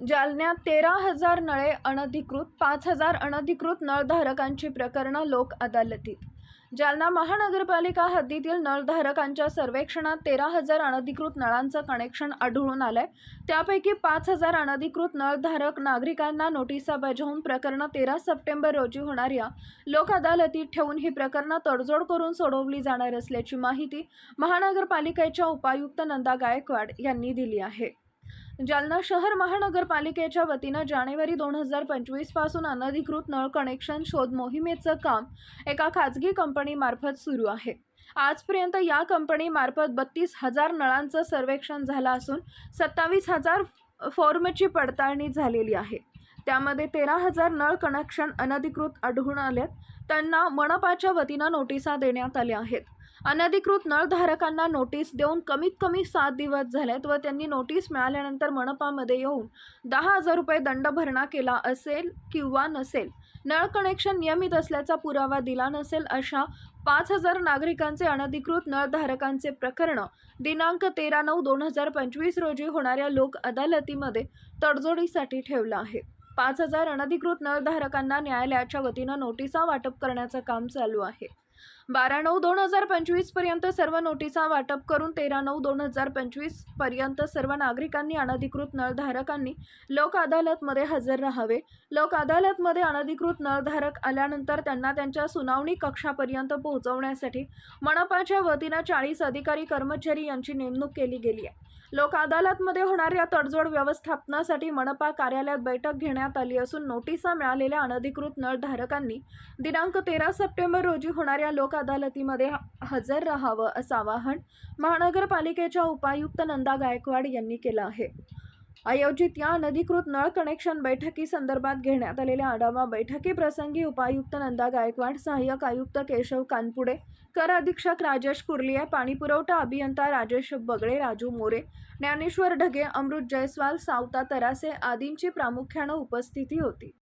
जालन्यात तेरा हजार नळे अनधिकृत पाच हजार अनधिकृत नळधारकांची प्रकरणं लोक अदालतीत. जालना महानगरपालिका हद्दीतील नळधारकांच्या सर्वेक्षणात तेरा हजार अनधिकृत नळांचं कनेक्शन आढळून आलंय. त्यापैकी पाच हजार अनधिकृत नळधारक नागरिकांना नोटिसा बजावून प्रकरणं तेरा सप्टेंबर रोजी होणाऱ्या लोक अदालतीत ठेवून ही प्रकरणं तडजोड करून सोडवली जाणार असल्याची माहिती महानगरपालिकेच्या उपायुक्त नंदा गायकवाड यांनी दिली आहे. जालना शहर महानगरपालिकेच्या वतीनं जानेवारी दोन हजार पंचवीसपासून अनधिकृत नळ कनेक्शन शोध मोहिमेचं काम एका खाजगी कंपनीमार्फत सुरू आहे. आजपर्यंत या कंपनीमार्फत बत्तीस हजार नळांचं सर्वेक्षण झालं असून सत्तावीस हजार फॉर्मची पडताळणी झालेली आहे. त्यामध्ये तेरा हजार नळ कनेक्शन अनधिकृत आढळून आलेत. त्यांना मनपाच्या वतीनं नोटिसा देण्यात आल्या आहेत. अनधिकृत नळधारकांना नोटीस देऊन कमीत कमी सात दिवस झालेत व त्यांनी नोटीस मिळाल्यानंतर मनपामध्ये येऊन दहा हजार रुपये दंड भरणा केला असेल किंवा नसेल. नळ कनेक्शन नियमित असल्याचा पुरावा दिला नसेल अशा पाच हजार नागरिकांचे अनधिकृत नळधारकांचे प्रकरण दिनांक तेरा नऊ दोन हजार पंचवीस रोजी होणाऱ्या लोक अदालतीमध्ये तडजोडीसाठी ठेवलं आहे. पाच हजार अनधिकृत नळधारकांना न्यायालयाच्या वतीनं नोटिसा वाटप करण्याचं काम चालू आहे. बारा नऊ दोन हजार पंचवीसपर्यंत सर्व नोटिसा वाटप करून तेरा नऊ दोन हजार पंचवीसपर्यंत सर्व नागरिकांनी अनधिकृत नळधारकांनी लोक अदालतमध्ये हजर राहावे. लोक अदालतमध्ये अनधिकृत नळधारक आल्यानंतर त्यांना त्यांच्या सुनावणी कक्षापर्यंत पोहोचवण्यासाठी मनपाच्या वतीनं चाळीस अधिकारी कर्मचारी यांची नेमणूक केली गेली आहे. लोक अदालतमध्ये होणाऱ्या तडजोड व्यवस्थापनासाठी मनपा कार्यालयात बैठक घेण्यात आली असून नोटिसा मिळालेल्या अनधिकृत नळधारकांनी दिनांक तेरा सप्टेंबर रोजी होणाऱ्या लोक अदालतीमध्ये हजर राहावं असं आवाहन महानगरपालिकेच्या उपायुक्त नंदा गायकवाड यांनी केलं आहे. आयोजित या अनधिकृत नळ कनेक्शन बैठकी संदर्भात घेण्यात आलेल्या आढावा बैठकीप्रसंगी उपायुक्त नंदा गायकवाड सहाय्यक आयुक्त केशव कानपुडे कर अधीक्षक राजेश कुर्लिये पाणीपुरवठा अभियंता राजेश बगळे राजू मोरे ज्ञानेश्वर ढगे अमृत जयस्वाल सावता तरासे आदींची प्रामुख्यानं उपस्थिती होती.